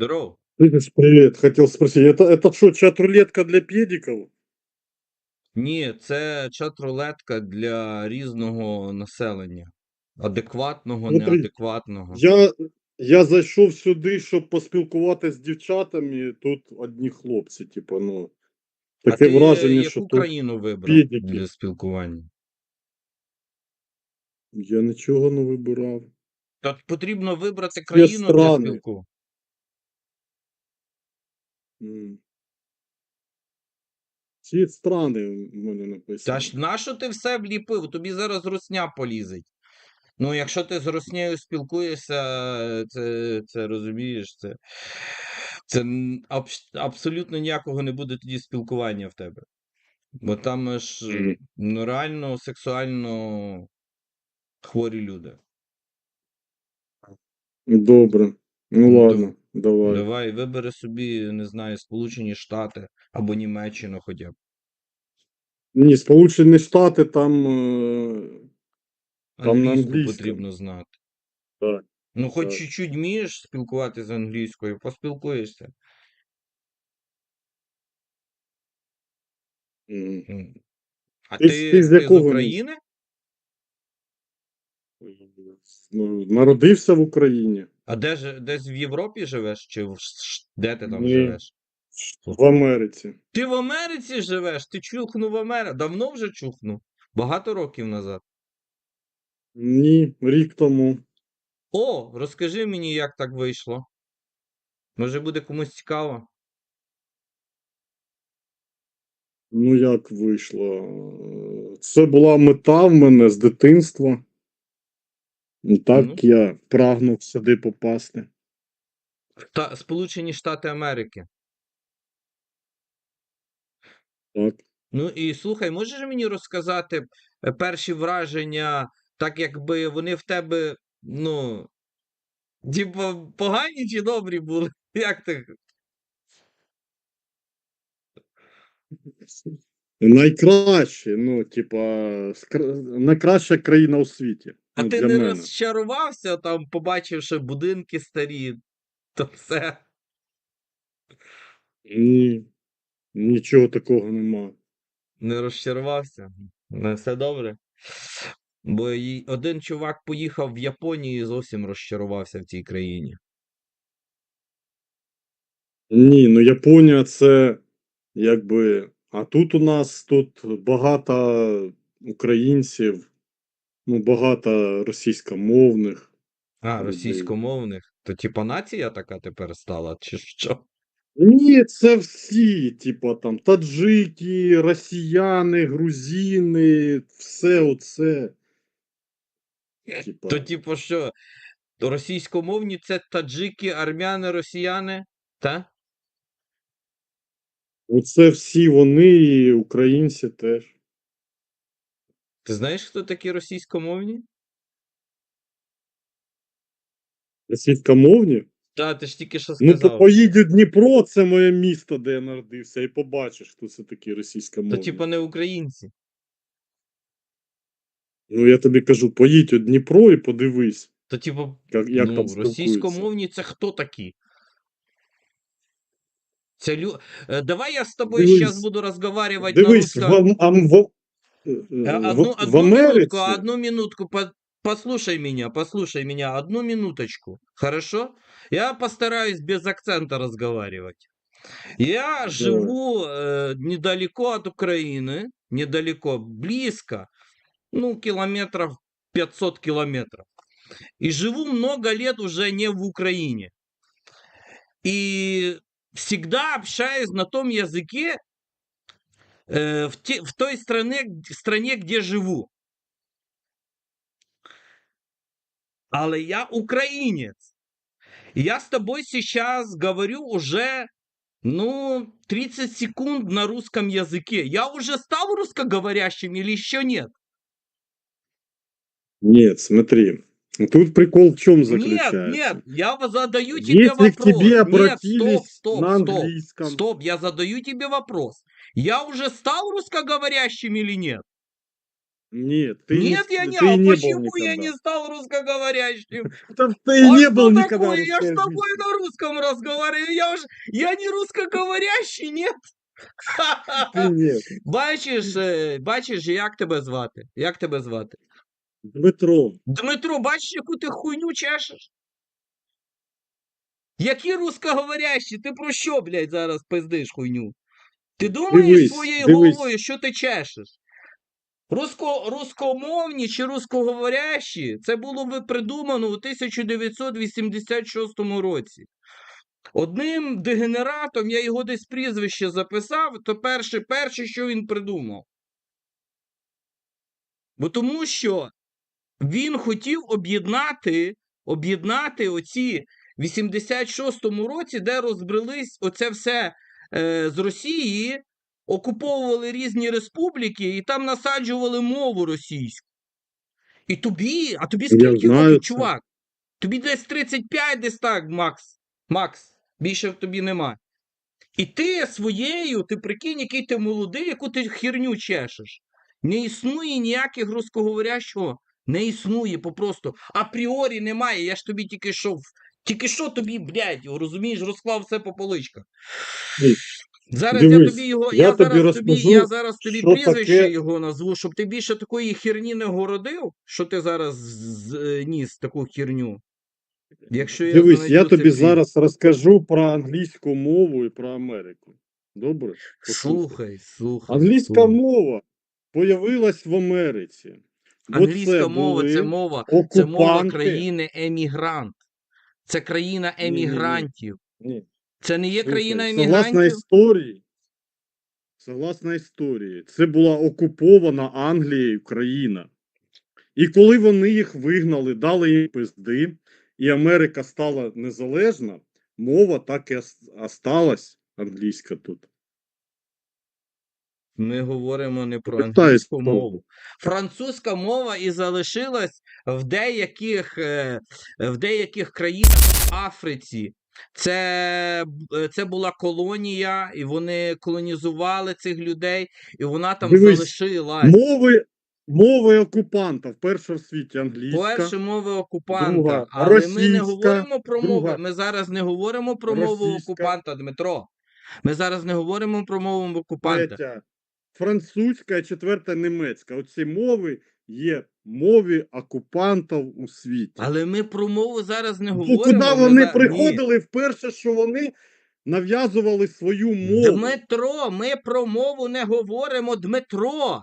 Здорово. Слышь, привет. Хотел спросить, это, это что, чат-рулетка для педиков? Ні, це чат-рулетка для різного населення. Адекватного, Смотри, неадекватного. Я, я зайшов сюди, щоб поспілкуватися з дівчатами, тут одні хлопці, типу, ну. А Таке ти враження, що яку тут країну вибрав педики. для спілкування? Я нічого не вибирав. Та потрібно вибрати Всі країну для страни. спілку. Ці страни в мене Та написано. ж нащо ти все вліпив? Тобі зараз русня полізить. Ну, якщо ти з руснею спілкуєшся, це, це розумієш, це, це абс- абсолютно ніякого не буде тоді спілкування в тебе. Бо там ж ну, реально сексуально хворі люди. Добре. Ну, ладно, давай. Давай, вибери собі, не знаю, Сполучені Штати або Німеччину хоча б. Ні, Сполучені Штати там. е, Там на Англійську англійському. потрібно знати. Так, Ну, хоч так. чуть-чуть вмієш спілкуватися з англійською, поспілкуєшся. М. М. А Ти, ти, ти з ти з якого міста? України? Ну, народився в Україні. А де ж десь в Європі живеш? Чи в Ш- де ти там Ні, живеш? в Америці. Ти в Америці живеш? Ти чухнув в Америці? Давно вже чухнув? Багато років назад. Ні, рік тому. О, розкажи мені, як так вийшло. Може буде комусь цікаво? Ну, як вийшло? Це була мета в мене з дитинства. І так Ну. я прагнув сюди попасти. Та Сполучені Штати Америки. Так. Ну і слухай, можеш мені розказати е, перші враження, так якби вони в тебе, ну, типу, погані чи добрі були? Як ти? Найкраще, ну, типа, найкраща країна у світі. А ну, ти не мене. розчарувався там, побачивши будинки старі, то все. Ні, нічого такого нема. Не розчарувався. Ну, все добре. Бо й- один чувак поїхав в Японію і зовсім розчарувався в цій країні. Ні, ну Японія це якби. А тут у нас тут багато українців, ну багато російськомовних. А, людей. російськомовних. То типа нація така тепер стала, чи що? Ні, це всі, типа там таджики, росіяни, грузини, все оце. Типа, То, типу, що? Російськомовні це таджики, армяни, росіяни? Та? оце всі вони, і українці теж. Ти знаєш, хто такі російськомовні? Російськомовні? Та, ти ж тільки що Ну, то сказав. поїдь у Дніпро, це моє місто, де я народився, і побачиш, хто це такі То, російськомовні. типу, не українці. Ну, я тобі кажу, поїдь у Дніпро і подивись, То, типу, як, як ну, там російськомовні це хто такі? Це лю... Е, Давай я з тобою зараз буду розговаривати на Дивись, в, русском. В, Э, в, Одну, в одну Америці, минутку, одну минутку, по- послушай меня, послушай меня, одну минуточку, хорошо? Я постараюсь без акцента разговаривать. Я живу э, недалеко от Украины, недалеко, близко, ну, километров 500 километров. И живу много лет уже не в Украине. И всегда общаюсь на том языке, э, в, те- в той стране, стране, где живу. Але я українець. І Я з тобою сейчас говорю уже, ну, 30 секунд на русском языке. Я уже стал русскоговорящим или еще нет? Нет, смотри. Тут прикол в чем Нет, заключается? нет, я вот задаю тебе Если вопрос. к тебе Нет, обратились стоп, стоп, на стоп, английском, стоп, я задаю тебе вопрос. Я уже стал русскоговорящим или нет? Нет, ты не, Нет, с- я не, ты а не был почему я никогда. не стал русскоговорящим? Там ты А не что был никогда такое? в Я ж с русской тобой жизни. на русском разговариваю. Я уже, я не русскоговорящий, нет? Ты нет. Бачиш, е, бачиш, як тебе звати? Як тебе звати? Дмитро, Дмитро, бачиш, яку ти хуйню чешеш? Які русскоговорящі? Ти про що, блядь, зараз пиздиш хуйню? Ти думаєш Дивись, своєю дивись. головою, що ти чешеш? Руско, рускомовні чи русскоговорящі це було би придумано у 1986 році. Одним дегенератом, я його десь прізвище записав, то перше, перше, що він придумав. Бо тому що він хотів об'єднати, об'єднати оці в 86-му році, де розбрелись оце все з Росії, окуповували різні республіки і там насаджували мову російську. І тобі, а тобі скільки років, чувак? Тобі десь 35, десь так, Макс. Макс, більше в тобі нема. І ти своєю, ти прикинь, який ти молодий, яку ти херню чешеш. Не існує ніяких русскоговорящого. Не існує попросту. Апріорі немає. Я ж тобі тільки що, тільки що тобі, блядь, розумієш, розклав все по поличках. Зараз я тобі його, я я, тобі зараз тобі, я зараз тобі прізвище таке- його назву, щоб ти більше такої херні не городив, що ти зараз е, ніс таку херню. Якщо я дивись, я тобі цей зараз розкажу про англійську мову і про Америку. Добре? Послухай. Слухай, слухай. Англійська слухай. мова появилась в Америці. Англійська це мова це мова, це мова країни емігрант. Це країна емігрантів. Ні, ні. Це не є країна емігрантів. согласно історії, согласно історії, це була окупована Англією країна. І коли вони їх вигнали, дали їм пизди, і Америка стала незалежна, мова так і ос- осталась англійська тут. Ми говоримо не про англійську мову. Французька мова і залишилась в деяких, е, в деяких країнах в Африці. Це, е, це була колонія, і вони колонізували цих людей, і вона там Дивись, залишилась. Мови, мови окупанта в світі англійська. Перше мови окупанта, друга але ми не говоримо про друга Ми зараз не говоримо про мову окупанта, Дмитро. Ми зараз не говоримо про мову окупанта. Третя французька, і четверта німецька. Оці мови є мові окупантів у світі. Але ми про мову зараз не Бо говоримо. куди ми вони Ні. приходили вперше, що вони нав'язували свою мову. Дмитро, ми про мову не говоримо, Дмитро.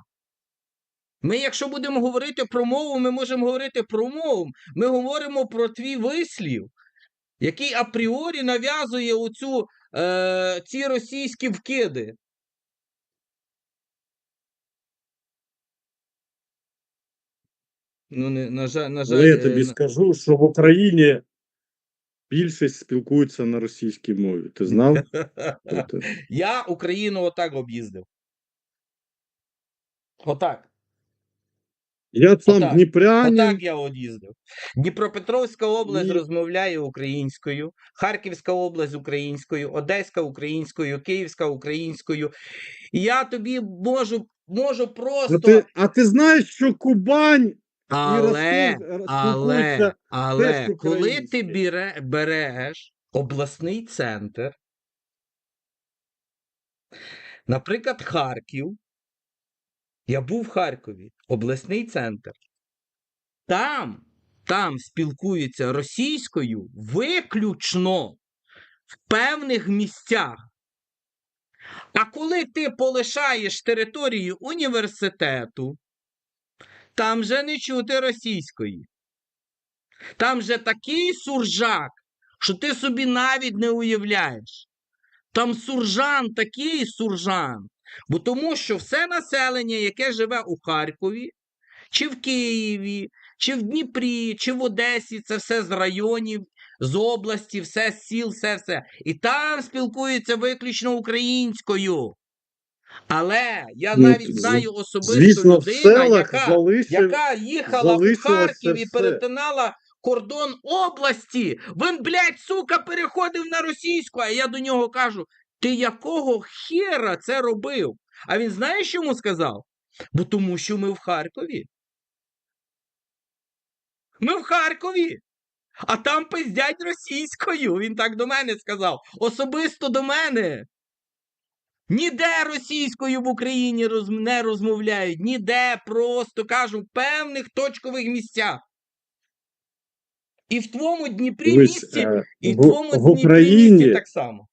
Ми, якщо будемо говорити про мову, ми можемо говорити про мову. Ми говоримо про твій вислів, який апріорі нав'язує оцю, е, ці російські вкиди. Ну, не, на жаль, на жаль, Але я е, тобі на- скажу, що в Україні більшість спілкуються на російській мові. Ти знав? Тобто, Я Україну отак об'їздив. Отак. Я сам Отак. Дніпрянин. Отак я от їздив. Дніпропетровська область Ні. розмовляє українською, Харківська область українською, Одеська українською, Київська українською. І я тобі можу, можу просто. А ти, а ти знаєш, що Кубань але, е, але, але, коли ти біре, береш обласний центр, наприклад, Харків, я був в Харкові, обласний центр. Там, там спілкуються російською виключно в певних місцях. А коли ти полишаєш територію університету, там же не чути російської. Там же такий суржак, що ти собі навіть не уявляєш. Там суржан такий суржан. Бо тому що все населення, яке живе у Харкові, чи в Києві, чи в Дніпрі, чи в Одесі, це все з районів, з області, все з сіл, все все. І там спілкуються виключно українською. Але я Ну, навіть знаю особисто Звісно, в людину, яка, залишив. яка їхала залишилось Харків і перетинала кордон області. Він, блядь, сука, переходив на російську. А я до нього кажу: ти якого хера це робив? А він знаєш, що йому сказав? Бо тому що ми в Харкові. Ми в Харкові. А там пиздять російською. Він так до мене сказав. Особисто до мене. Ніде російською в Україні роз... не розмовляють. Ніде просто кажу, в певних точкових місцях. І в твоєму Дніпрі Дивись, місті, е, і в в, твоєму в Дніпрі місті Україні, так само.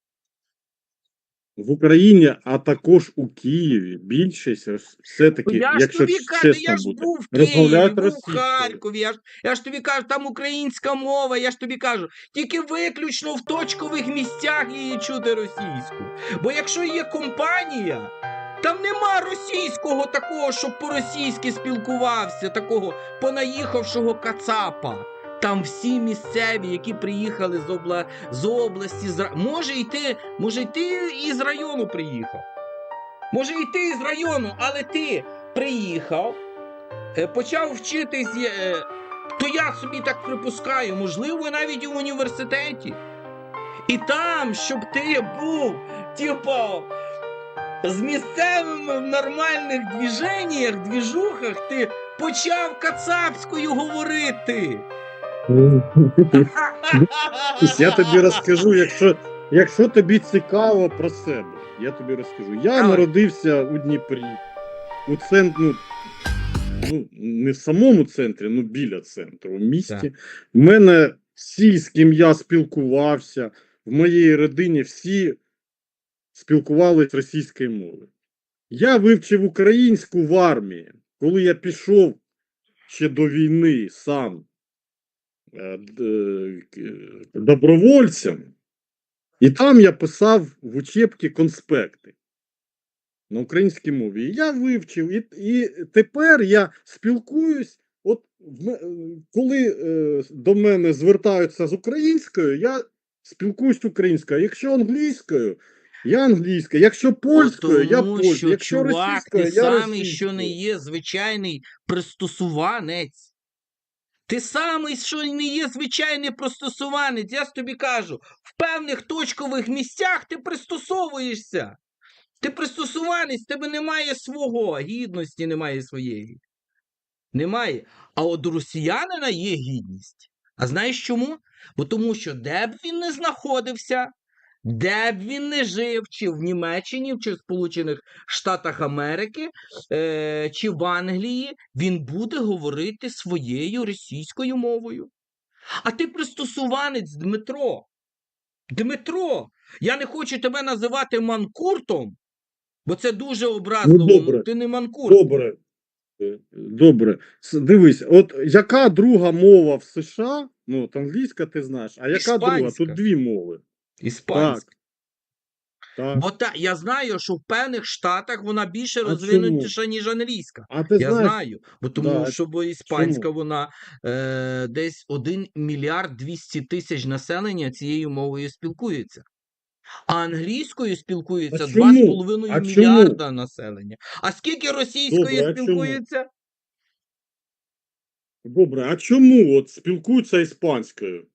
В Україні, а також у Києві більшість все-таки, Я ж якщо тобі кажу, чесно я ж був в Києві, був в. Харкові, я ж, я ж тобі кажу, там українська мова, я ж тобі кажу, тільки виключно в точкових місцях її чути російську. Бо якщо є компанія, там нема російського такого, щоб по-російськи спілкувався, такого понаїхавшого кацапа. Там всі місцеві, які приїхали з, обла... з області, з... може й ти, може й ти із району приїхав. Може і ти з району, але ти приїхав, е, почав вчитись, е, то я собі так припускаю, можливо, навіть і в університеті. І там, щоб ти був, типа, з місцевими в нормальних двіженнях, двіжухах, ти почав кацапською говорити. Я тобі розкажу, якщо, якщо тобі цікаво про себе, я тобі розкажу. Я народився у Дніпрі, у центрі, ну, ну, не в самому центрі, ну біля центру, у місті. У мене всі, з ким я спілкувався, в моїй родині всі спілкувалися російською мовою. Я вивчив українську в армії, коли я пішов ще до війни сам добровольцем, і там я писав в учебці конспекти на українській мові. І я вивчив, і, і тепер я спілкуюсь. От е, коли е, до мене звертаються з українською, я спілкуюсь українською. Якщо англійською, я англійською. Якщо польською, я Тому польською. що, Якщо чувак, російською, ти я самий, що не є звичайний пристосуванець. Ти самий, що не є звичайний пристосуванець. Я ж тобі кажу, в певних точкових місцях ти пристосовуєшся. Ти пристосуванець, тебе немає свого, гідності немає своєї. Немає. А от у росіянина є гідність. А знаєш чому? Бо тому що де б він не знаходився, де б він не жив, чи в Німеччині, чи в Сполучених Штатах Америки, е, чи в Англії, він буде говорити своєю російською мовою. А ти пристосуванець, Дмитро. Дмитро, я не хочу тебе називати манкуртом, бо це дуже образливо. Ну, добре. Ти не манкурт. Добре. Е, Добре. Дивись, от яка друга мова в США? Ну, от англійська ти знаєш, а яка друга? Тут дві мови. Іспанська. Так. Бо та, я знаю, що в певних штатах вона більше розвинутіша, ніж англійська. А ти Я знаєш, знаю, бо тому Да, що бо іспанська чому? вона е, десь 1 мільярд 200 тисяч населення цією мовою спілкується. А англійською спілкується А 2,5 А мільярда населення. А скільки російською Добре, а чому? добре, а чому от спілкуються іспанською?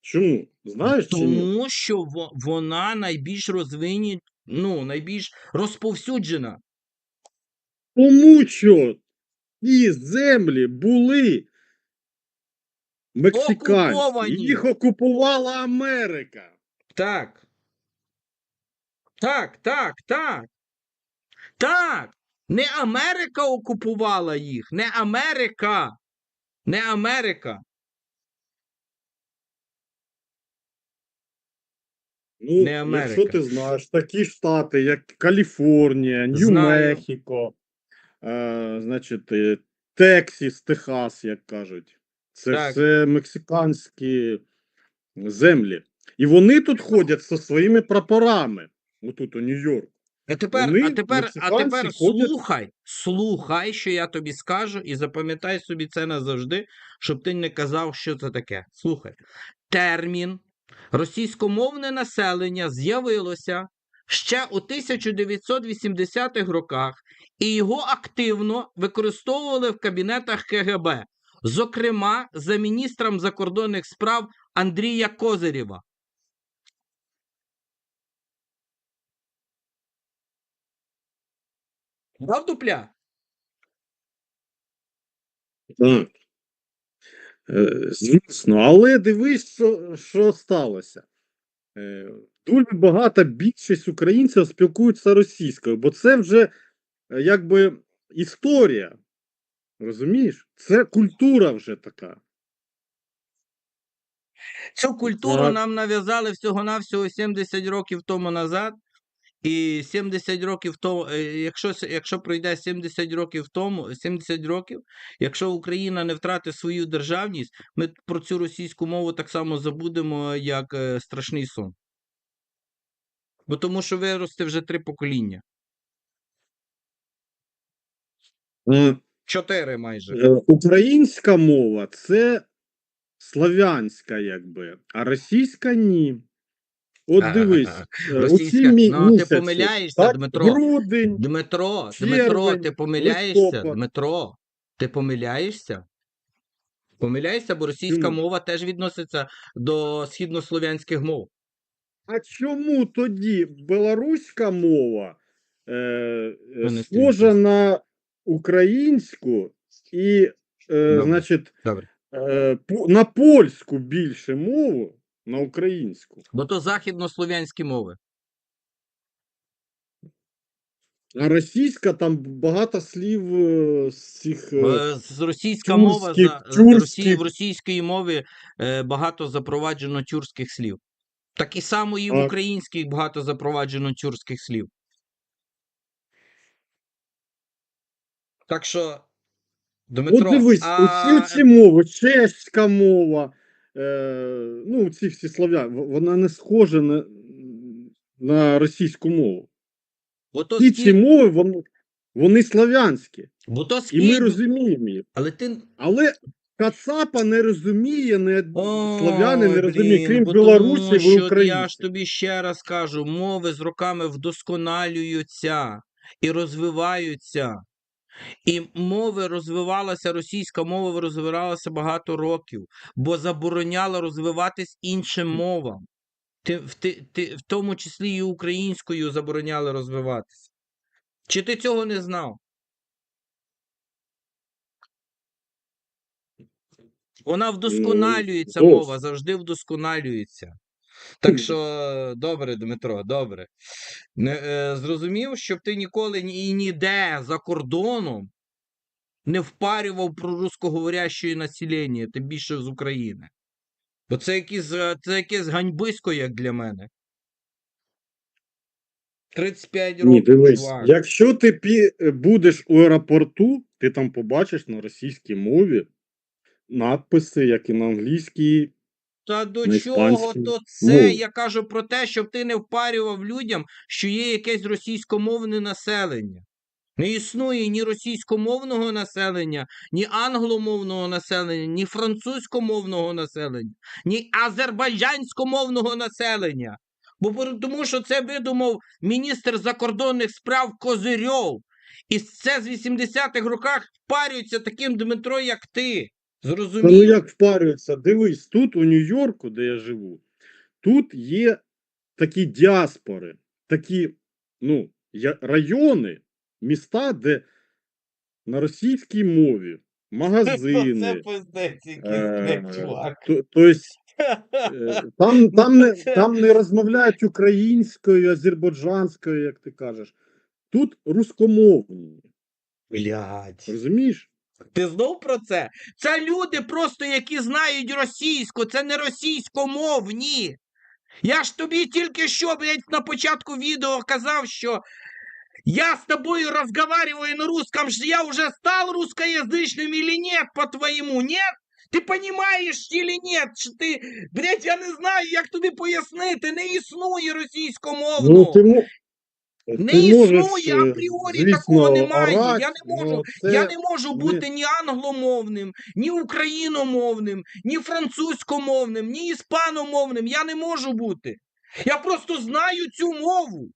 Чому? Знаєш ні? Тому що вона найбільш розвині, ну, найбільш розповсюджена. Тому що ці землі були мексиканські, Окуповані. їх окупувала Америка. Так. Так, так, так. Так. Не Америка окупувала їх. Не Америка. Не Америка. Ну, Не Америка. якщо ти знаєш, такі штати, як Каліфорнія, Нью-Мехіко, е, значить, е, Тексіс, Техас, як кажуть, це Так. все мексиканські землі. І вони тут ходять зі своїми прапорами. Отут у Нью-Йорку. А тепер, Вони, а тепер, а тепер ходять- слухай, слухай, що я тобі скажу, і запам'ятай собі це назавжди, щоб ти не казав, що це таке. Слухай. Термін російськомовне населення з'явилося ще у 1980-х роках, і його активно використовували в кабінетах КГБ, зокрема за міністром закордонних справ Андрія Козирєва. Дав дупля? Е, Звісно, але дивись, що, що сталося. Е, Дуже багата більшість українців спілкуються російською, бо це вже е, якби історія. Розумієш? Це культура вже така. Цю культуру Так. нам нав'язали всього-навсього 70 років тому назад. І 70 років тому, е, якщо, якщо пройде 70 років тому, 70 років, якщо Україна не втратить свою державність, ми про цю російську мову так само забудемо, як е, страшний сон. Бо тому що виросте вже три покоління. Е, Чотири майже. Українська мова це славянська, якби, а російська ні. От дивись, е, російська- оці мі- ну, ти помиляєшся, так, Дмитро. грудень, Дмитро, червень, Дмитро, ти помиляєшся? листопад. Дмитро, ти помиляєшся? Помиляєшся, бо російська Чому? мова теж відноситься до східнослов'янських мов. А чому тоді белоруська мова е, е, Ну, схожа на українську і, е, Добре. значить, Добре. е, на польську більше мову, на українську? Бо то західнослов'янські мови. А російська там багато слів е, з цих. е, з Російська мова за в російській мові е, багато запроваджено тюркських слів. Так і само і в українській багато запроваджено тюркських слів. Так що, Дмитро, От дивись, а... усі ці мови, чеська мова, е, ну, ці всі слав'яни, вона не схожа на, на російську мову. бо то Ці ці мови, вони, вони слав'янські. бо то І ми розуміємо їх. Але ти Але Кацапа не розуміє, не, Ой, слав'яни не розуміє, крім білорусів і що Я ж тобі ще раз кажу, мови з роками вдосконалюються і розвиваються. І мови розвивалася, російська мова розвивалася багато років, бо забороняла розвиватись іншим мовам. Ти, в, ти, ти, в тому числі і українською забороняли розвиватися. Чи ти цього не знав? Вона вдосконалюється, Ну, мова, завжди вдосконалюється. Так що, добре, Дмитро, добре. Не, е, зрозумів, щоб ти ніколи і ніде за кордоном не впарював про русскоговоряще населення, тим більше з України. Бо це якесь, е, це якесь ганьбисько, як для мене. 35 Ні, років, дивись, чувак. якщо ти пі... будеш у аеропорту, ти там побачиш на російській мові надписи, як і на англійській. Та до на чого то це? мові. Я кажу про те, щоб ти не впарював людям, що є якесь російськомовне населення. Не існує ні російськомовного населення, ні англомовного населення, ні французькомовного населення, ні азербайджанськомовного населення. Бо тому що це видумав міністр закордонних справ Козирьов. І це з 80-х роках впарюється таким Дмитро, як ти. Та ну як впарюються, дивись, тут у Нью-Йорку, де я живу, тут є такі діаспори, такі ну, райони, міста, де на російській мові, магазини. пиздець е, то- Тобто е, там, там, не, там не розмовляють українською, азербайджанською, як ти кажеш. Тут рускомовні. Блядь. Розумієш? Ти знов про це? Це люди просто, які знають російську, це не російськомовні. Я ж тобі тільки що, блядь, на початку відео казав, що я с тобою разговариваю на русском, я уже стал русскоязычным или нет, по-твоему, нет? Ти понимаєш или нет? Що ти, блядь, я не знаю, як тобі пояснити, не існує російськомовного. Ну, ти, Не ти існує, можеш, апріорі такого немає. орать, Я не можу, ну, це Я не можу бути ні англомовним, ні україномовним, ні французькомовним, ні іспаномовним. Я не можу бути. Я просто знаю цю мову.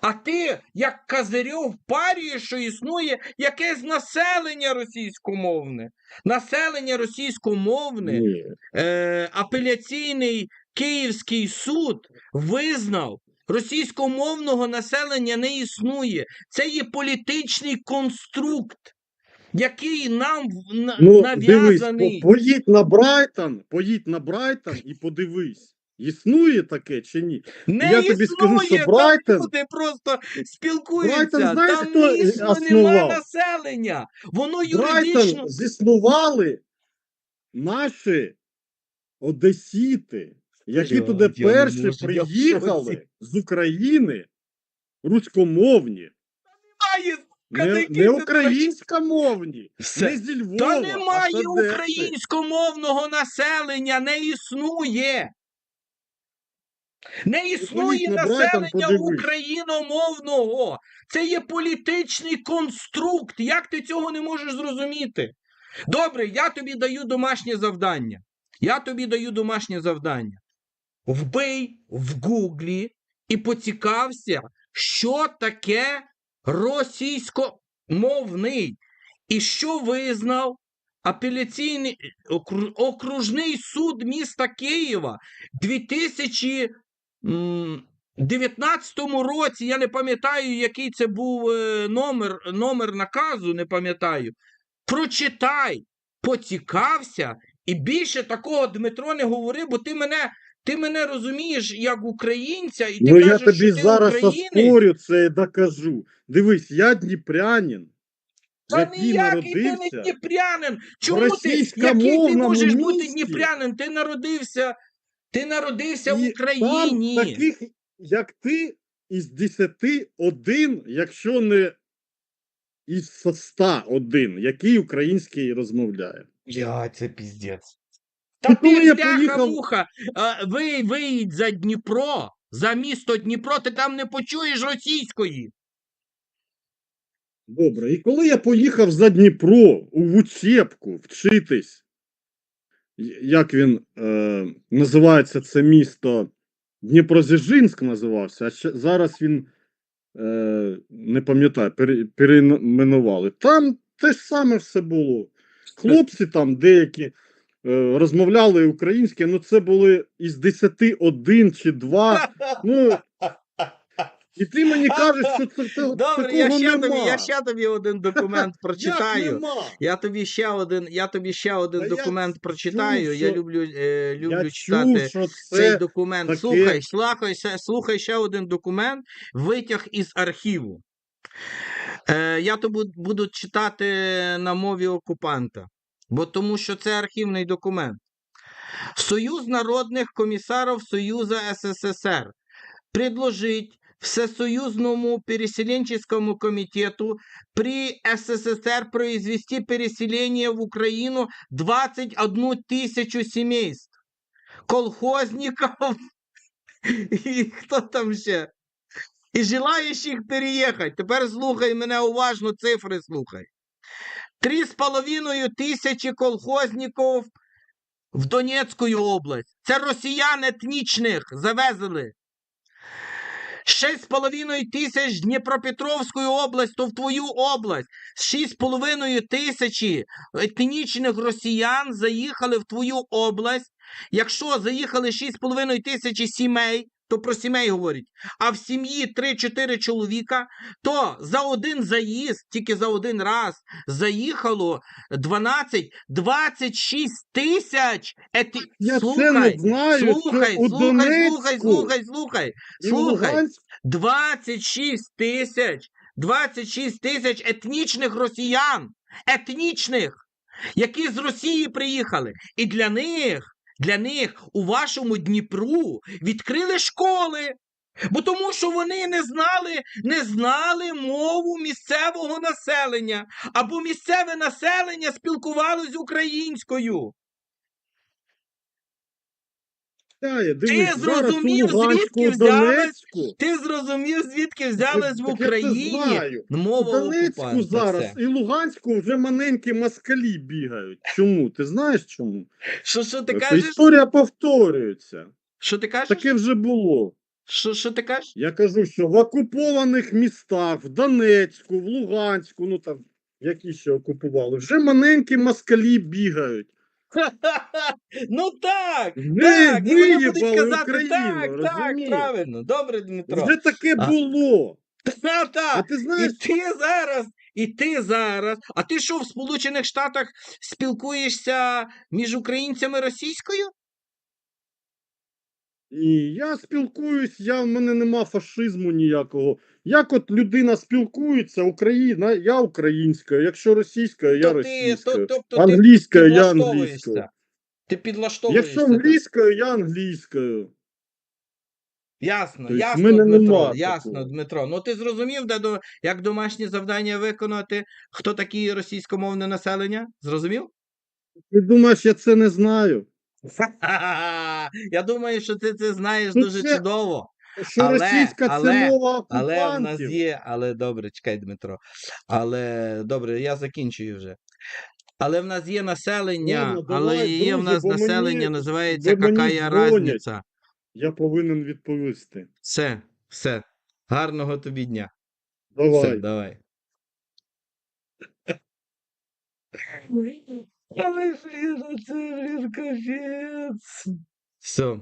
А ти, як Казарьов, парюєш, що існує якесь населення російськомовне. Населення російськомовне, Ні. е, апеляційний Київський суд визнав, російськомовного населення не існує. Це є політичний конструкт. який нам Ну, нав'язаний. по- поїдь на Брайтон, поїдь на Брайтон і подивись. Існує таке чи ні? Не я тобі скажу, що існує, там люди просто спілкуються. Брайтон, знаєш, там хто, не е, існує, немає населення. Воно юридично. Брайтон зіснували наші одесіти, які Я- туди я перші приїхали з України, руськомовні, не, не українськомовні, Все. не зі Львова, Та немає українськомовного населення, не існує. Не існує на населення україномовного. Це є політичний конструкт. Як ти цього не можеш зрозуміти? Добре, я тобі даю домашнє завдання. Я тобі даю домашнє завдання. Вбий в Гуглі і поцікався, що таке російськомовний. І що визнав апеляційний окружний суд міста Києва 2019 році. Я не пам'ятаю, який це був е, номер, номер наказу, не пам'ятаю. Прочитай, поцікався, і більше такого Дмитро не говори, бо ти мене. Ти мене розумієш як українця, і ти Ну я тобі що ти зараз оспорю це і докажу. Дивись, я дніпрянин, Та який ніякий ти не дніпрянин. Чому ти, який ти можеш бути дніпрянин? Ти народився, ти народився в Україні. Там таких, як ти, із 10 один, якщо не із 100 один, який український розмовляє. Я, це піздець. Та ти, поїхав- муха, ви, виїдь за Дніпро, за місто Дніпро, ти там не почуєш російської. Добре, і коли я поїхав за Дніпро у Вучебку вчитись, як він е, називається це місто Дніпрозіжинськ називався, а ще, зараз він е, не пам'ятаю, пере, перейменували. Там те ж саме все було. Хлопці там деякі розмовляли українське, ну це були із 10 один чи два. Ну, і ти мені кажеш, що це, це Добре, такого я ще, нема. тобі, я ще тобі один документ прочитаю. Я тобі ще один, я тобі ще один Та я документ чув, прочитаю. я люблю, е, люблю Я читати чув, цей документ. таке- Слухай, слухай, слухай ще один документ, витяг із архіву. Е, я то буду читати на мові окупанта, бо тому що це архівний документ. Союз народних комісарів Союза СССР предложить Всесоюзному переселенческому комитету при СССР произвести переселение в Украину 21 тысячу семейств, колхозников и кто там ще? І желающих переїхати. Тепер слухай мене уважно, цифри слухай. Три з половиною тисячі колхозників в Донецьку область. Це росіян етнічних завезли. Шість з половиною тисяч Дніпропетровську область, то в твою область. Шість з половиною тисячі етнічних росіян заїхали в твою область. Якщо заїхали шість з половиною тисячі сімей, то про сімей говорять, а в сім'ї 3-4 чоловіка, то за один заїзд, тільки за один раз, заїхало 12, 26 тисяч. Ети... Я слухай, це не знаю, слухай, слухай, слухай, слухай, слухай, слухай. Луганську 26 тисяч, 26 тисяч етнічних росіян, етнічних, які з Росії приїхали. І для них, для них у вашому Дніпру відкрили школи. Бо тому, що вони не знали, не знали мову місцевого населення, або місцеве населення спілкувалось українською. Читає, дивись, у зрозумів, Луганську, звідки Донецьку. Ти зрозумів, звідки взялась в Україні мова Донецьку зараз Це. і Луганську вже маленькі москалі бігають. Чому? Ти знаєш чому? Що, що ти кажеш? історія повторюється. Що ти кажеш? Таке вже було. Що, що ти кажеш? Я кажу, що в окупованих містах, в Донецьку, в Луганську, ну там, які ще окупували, вже маленькі москалі бігають. ну так, так, і вони будуть казати так, так, правильно. Добре, Дмитро. Вже таке А- було. Та, А та. ти І ти зараз, і ти зараз. А ти що в Сполучених Штатах спілкуєшся між українцями російською? ні, я спілкуюсь, я, в мене нема фашизму ніякого. Як от людина спілкується, Україна, я українська, якщо російська, я російська. то, тобто Англійська, я англійська. Ти підлаштовуєшся. Якщо англійською, я англійською. Ясно, Тобто ясно, мене Дмитро, нема ясно, такого. Дмитро. Ну ти зрозумів, де до, як домашні завдання виконати, хто такі російськомовне населення? Зрозумів? Ти думаєш, я це не знаю? Я думаю, що ти це знаєш Ну, дуже це- чудово. Що Але- російська але- це мова Але в нас є, але добре, чекай, Дмитро. Але добре, я закінчую вже. Але в нас є населення, Ладно, але давай, є в нас бо мені- населення, називається бо мені какая дзвонять. разниця. Я повинен відповісти. Все, все. Гарного тобі дня. Давай. Все, давай. Але блін, це блін капець. Все.